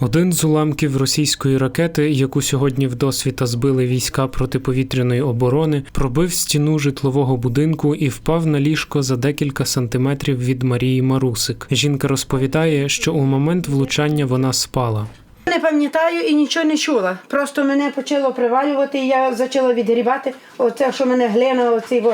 Один з уламків російської ракети, яку сьогодні вдосвіта збили війська протиповітряної оборони, пробив стіну житлового будинку і впав на ліжко за декілька сантиметрів від Марії Марусик. Жінка розповідає, що у момент влучання вона спала. Не пам'ятаю і нічого не чула. Просто мене почало привалювати, і я почала відгрібати. Оце, що мене глина, оці,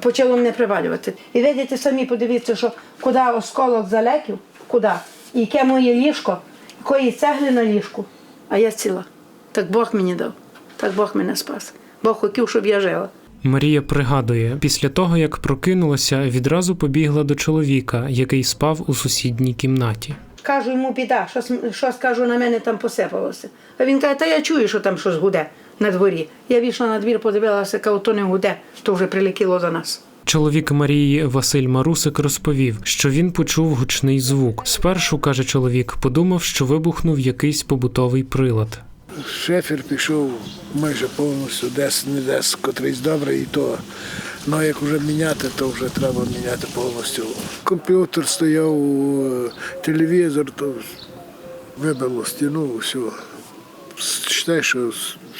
почало мене привалювати. І видите, самі подивіться, що куди осколок залетів, куди, і яке моє ліжко, якої цегли на ліжку, а я ціла. Так Бог мені дав, так Бог мене спас. Бог хотів, щоб я жила. Марія пригадує, після того як прокинулася, відразу побігла до чоловіка, який спав у сусідній кімнаті. Кажу йому біда, що, що скажу на мене там посипалося. А він каже, та я чую, що там щось гуде на дворі. Я вийшла на двір, подивилася, кажу, то не гуде, то вже прилетіло до нас. Чоловік Марії Василь Марусик розповів, що він почув гучний звук. Спершу каже чоловік, подумав, що вибухнув якийсь побутовий прилад. Шефер пішов майже повністю, десь не десь котрийсь добрий, і то. Ну як вже міняти, то вже треба міняти повністю. Комп'ютер стояв, телевізор, то вибило стіну, все. Читай, що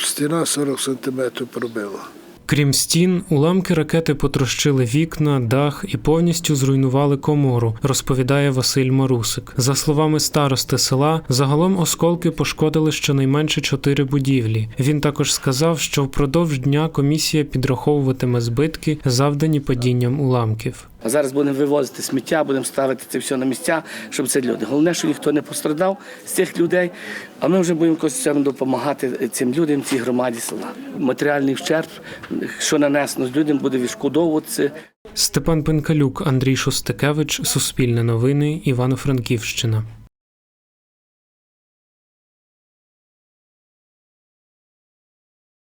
стіна 40 сантиметрів пробила. Крім стін, уламки ракети потрощили вікна, дах і повністю зруйнували комору, розповідає Василь Марусик. За словами старости села, загалом осколки пошкодили щонайменше чотири будівлі. Він також сказав, що впродовж дня комісія підраховуватиме збитки, завдані падінням уламків. А зараз будемо вивозити сміття, будемо ставити це все на місця, щоб це люди. Головне, що ніхто не пострадав з цих людей. А ми вже будемо якось допомагати цим людям, цій громаді села. Матеріальний вщерб, що нанесено людям, буде відшкодовуватися. Степан Пенкалюк, Андрій Шостакевич, Суспільне новини, Івано-Франківщина.